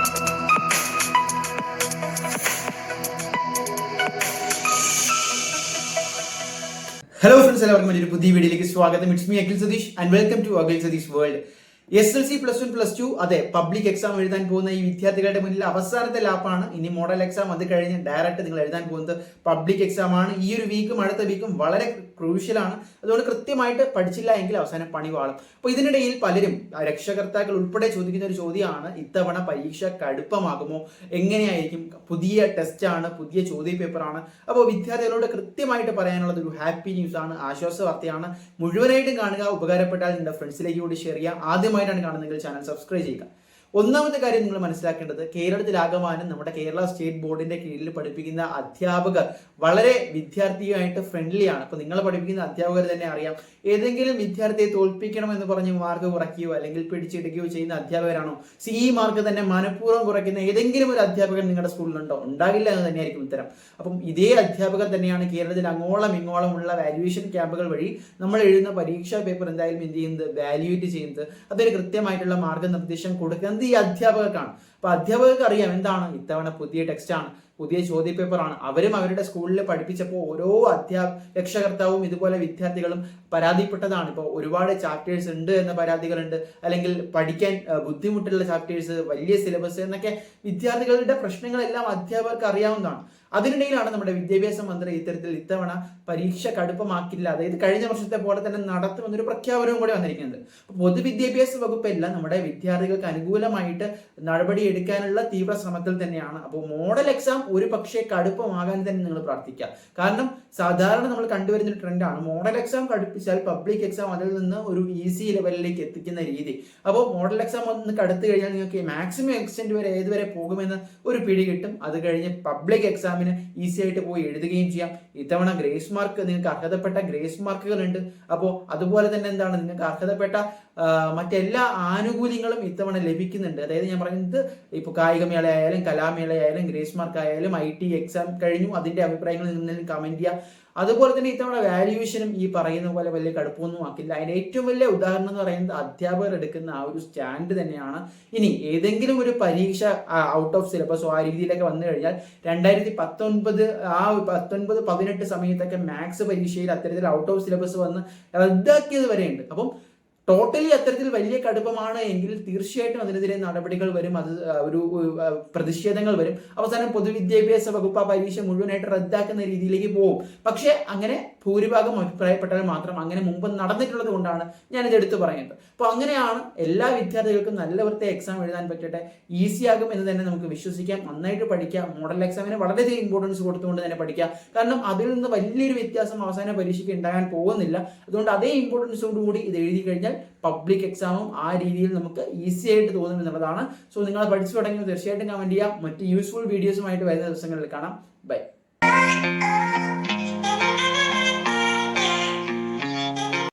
Hello friends എല്ലാവർക്കും ഒരു പുതിയ വീഡിയോയിലേക്ക് സ്വാഗതം. It's me Akhil Satheesh and welcome to Akhil Satheesh world S L C plus one plus two അതെ public exam എഴുതാൻ പോകുന്ന ഈ വിദ്യാർത്ഥികളുടെ മുന്നിൽ അവസാനത്തെ ലാപ്പാണ് ഇനി മോഡൽ എക്സാം അത് കഴിഞ്ഞ് ഡയറക്റ്റ് നിങ്ങൾ എഴുതാൻ പോകുന്നത് പബ്ലിക് എക്സാം ആണ്. ഈ ഒരു വീക്കും അടുത്ത വീക്കും വളരെ ക്രൂഷ്യലാണ് അതുകൊണ്ട് കൃത്യമായിട്ട് പഠിച്ചില്ല എങ്കിൽ അവസാനം പണി വാളും. അപ്പോൾ ഇതിനിടയിൽ പലരും രക്ഷകർത്താക്കൾ ഉൾപ്പെടെ ചോദിക്കുന്ന ഒരു ചോദ്യമാണ് ഇത്തവണ പരീക്ഷ കടുപ്പമാകുമോ? എങ്ങനെയായിരിക്കും? പുതിയ ടെസ്റ്റ് ആണ് പുതിയ ചോദ്യ പേപ്പറാണ് അപ്പോൾ വിദ്യാർത്ഥികളോട് കൃത്യമായിട്ട് പറയാനുള്ളത് ഒരു ഹാപ്പി ന്യൂസ് ആണ് ആശ്വാസ വാർത്തയാണ്. മുഴുവനായിട്ടും കാണുക ഉപകാരപ്പെട്ടാൽ നിങ്ങളുടെ ഫ്രണ്ട്സിലേക്ക് കൂടി ഷെയർ ചെയ്യുക. ആദ്യമായിട്ടാണ് കാണുന്നതെങ്കിൽ ചാനൽ സബ്സ്ക്രൈബ് ചെയ്യുക. ഒന്നാമത്തെ കാര്യം നിങ്ങൾ മനസ്സിലാക്കേണ്ടത് കേരളത്തിലാകമാനം നമ്മുടെ കേരള സ്റ്റേറ്റ് ബോർഡിന്റെ കീഴിൽ പഠിപ്പിക്കുന്ന അധ്യാപകർ വളരെ വിദ്യാർത്ഥിയുമായിട്ട് ഫ്രണ്ട്ലി ആണ്. അപ്പൊ നിങ്ങൾ പഠിപ്പിക്കുന്ന അധ്യാപകർ തന്നെ അറിയാം. ഏതെങ്കിലും വിദ്യാർത്ഥിയെ തോൽപ്പിക്കണം എന്ന് പറഞ്ഞ് മാർക്ക് കുറയ്ക്കുകയോ അല്ലെങ്കിൽ പിടിച്ചെടുക്കുകയോ ചെയ്യുന്ന അധ്യാപകരാണോ? സി മാർക്ക് തന്നെ മനഃപൂർവം കുറയ്ക്കുന്ന ഏതെങ്കിലും ഒരു അധ്യാപകൻ നിങ്ങളുടെ സ്കൂളിലുണ്ടോ ഉണ്ടാകില്ല എന്ന് തന്നെയായിരിക്കും ഉത്തരം. അപ്പം ഇതേ അധ്യാപകർ തന്നെയാണ് കേരളത്തിൽ അങ്ങോളം ഇങ്ങോളമുള്ള വാല്യുവേഷൻ ക്യാമ്പുകൾ വഴി നമ്മൾ എഴുതുന്ന പരീക്ഷാ പേപ്പർ എന്തായാലും എന്ത് ചെയ്യുന്നത്? വാല്യുവേറ്റ് ചെയ്യുന്നത്. അതൊരു കൃത്യമായിട്ടുള്ള മാർഗനിർദ്ദേശം കൊടുക്കുന്നത് ഈ അധ്യാപകർക്കാണ്. അപ്പൊ അധ്യാപകർക്ക് അറിയാം എന്താണ് ഇത്തവണ പുതിയ ടെക്സ്റ്റ് ആണ് പുതിയ ചോദ്യ പേപ്പറാണ് അവരും അവരുടെ സ്കൂളിൽ പഠിപ്പിച്ചപ്പോൾ ഓരോ അധ്യാ രക്ഷകർത്താവും ഇതുപോലെ വിദ്യാർത്ഥികളും പരാതിപ്പെട്ടതാണ്. ഇപ്പോൾ ഒരുപാട് ചാപ്റ്റേഴ്സ് ഉണ്ട് എന്ന പരാതികളുണ്ട്. അല്ലെങ്കിൽ പഠിക്കാൻ ബുദ്ധിമുട്ടുള്ള ചാപ്റ്റേഴ്സ് വലിയ സിലബസ് എന്നൊക്കെ വിദ്യാർത്ഥികളുടെ പ്രശ്നങ്ങളെല്ലാം അധ്യാപകർക്ക് അറിയാവുന്നതാണ്. അതിനിടയിലാണ് നമ്മുടെ വിദ്യാഭ്യാസ മന്ത്രി ഇത്തരത്തിൽ ഇത്തവണ പരീക്ഷ കടുപ്പമാക്കില്ല. അതായത് കഴിഞ്ഞ വർഷത്തെ പോലെ തന്നെ നടത്തുമെന്നൊരു പ്രഖ്യാപനവും കൂടി വന്നിരിക്കുന്നത് പൊതുവിദ്യാഭ്യാസ വകുപ്പെല്ലാം നമ്മുടെ വിദ്യാർത്ഥികൾക്ക് അനുകൂലമായിട്ട് നടപടി എടുക്കാനുള്ള തീവ്ര ശ്രമത്തിൽ തന്നെയാണ്. അപ്പോൾ മോഡൽ എക്സാം ഒരു പക്ഷേ കടുപ്പമാകാൻ തന്നെ നിങ്ങൾ പ്രാർത്ഥിക്കുക. കാരണം സാധാരണ നമ്മൾ കണ്ടുവരുന്ന ട്രെൻഡാണ് മോഡൽ എക്സാം കടുപ്പിച്ചാൽ പബ്ലിക് എക്സാം അതിൽ നിന്ന് ഒരു ഈസി ലെവലിലേക്ക് എത്തിക്കുന്ന രീതി. അപ്പോൾ മോഡൽ എക്സാം ഒന്ന് കടുത്തു കഴിഞ്ഞാൽ നിങ്ങൾക്ക് മാക്സിമം എക്സ്റ്റെൻഡ് വരെ ഏതുവരെ പോകുമെന്ന് ഒരു പിടി കിട്ടും. അത് കഴിഞ്ഞ് പബ്ലിക് എക്സാമിന് ഈസി ആയിട്ട് പോയി എഴുതുകയും ചെയ്യാം. ഇത്തവണ ഗ്രേസ് മാർക്ക് നിങ്ങൾക്ക് അർഹതപ്പെട്ട ഗ്രേസ് മാർക്കുകൾ ഉണ്ട് അപ്പോൾ അതുപോലെ തന്നെ എന്താണ്? നിങ്ങൾക്ക് അർഹതപ്പെട്ട മറ്റെല്ലാ ആനുകൂല്യങ്ങളും ഇത്തവണ ലഭിക്കുന്നുണ്ട്. അതായത് ഞാൻ പറയുന്നത് ഇപ്പോൾ കായികമേള ആയാലും കലാമേള ആയാലും ഗ്രേസ് മാർക്ക് ആയാലും ഐ ടി എക്സാം കഴിഞ്ഞു അതിന്റെ അഭിപ്രായങ്ങൾ നിന്നും കമന്റ് ചെയ്യുക അതുപോലെ തന്നെ ഇത്തവണ വാല്യുവേഷനും ഈ പറയുന്ന പോലെ വലിയ കടുപ്പമൊന്നും ആക്കില്ല. അതിന്റെ ഏറ്റവും വലിയ ഉദാഹരണം എന്ന് പറയുന്നത് അധ്യാപകർ എടുക്കുന്ന ആ ഒരു സ്റ്റാൻഡ് തന്നെയാണ്. ഇനി ഏതെങ്കിലും ഒരു പരീക്ഷ ഔട്ട് ഓഫ് സിലബസ് ആ രീതിയിലൊക്കെ വന്നു കഴിഞ്ഞാൽ രണ്ടായിരത്തി പത്തൊൻപത് ആ പത്തൊൻപത് പതിനെട്ട് സമയത്തൊക്കെ മാത്സ് പരീക്ഷയിൽ അത്തരത്തിൽ ഔട്ട് ഓഫ് സിലബസ് വന്ന് റദ്ദാക്കിയത് വരെയുണ്ട്. അപ്പം ടോട്ടലി അത്തരത്തിൽ വലിയ കടുപ്പമാണ് എങ്കിൽ തീർച്ചയായിട്ടും അതിനെതിരെ നടപടികൾ വരും. അത് ഒരു പ്രതിഷേധങ്ങൾ വരും. അവസാനം പൊതുവിദ്യാഭ്യാസ വകുപ്പ് ആ പരീക്ഷ മുഴുവനായിട്ട് റദ്ദാക്കുന്ന രീതിയിലേക്ക് പോകും. പക്ഷേ അങ്ങനെ ഭൂരിഭാഗം അഭിപ്രായപ്പെട്ടാൽ മാത്രം അങ്ങനെ മുമ്പ് നടന്നിട്ടുള്ളത് കൊണ്ടാണ് ഞാനിത് എടുത്തു പറയുന്നത്. അപ്പോൾ അങ്ങനെയാണ് എല്ലാ വിദ്യാർത്ഥികൾക്കും നല്ല വൃത്തി എക്സാം എഴുതാൻ പറ്റട്ടെ ഈസി ആകും എന്ന് തന്നെ നമുക്ക് വിശ്വസിക്കാം. നന്നായിട്ട് പഠിക്കാം. മോഡൽ എക്സാമിന് വളരെയധികം ഇമ്പോർട്ടൻസ് കൊടുത്തുകൊണ്ട് തന്നെ പഠിക്കാം. കാരണം അതിൽ നിന്ന് വലിയൊരു വ്യത്യാസം അവസാന പരീക്ഷയ്ക്ക് ഉണ്ടാകാൻ പോകുന്നില്ല. അതുകൊണ്ട് അതേ ഇമ്പോർട്ടൻസോട് കൂടി ഇത് എഴുതി കഴിഞ്ഞാൽ പബ്ലിക് എക്സാമും ആ രീതിയിൽ നമുക്ക് ഈസി ആയിട്ട് തോന്നും എന്നുള്ളതാണ്. സോ നിങ്ങൾ പഠിച്ചു തുടങ്ങിയത് തീർച്ചയായിട്ടും കമന്റ് ചെയ്യാം. മറ്റ് യൂസ്ഫുൾ വീഡിയോസുമായിട്ട് വരുന്ന ദിവസങ്ങളിൽ കാണാം. ബൈ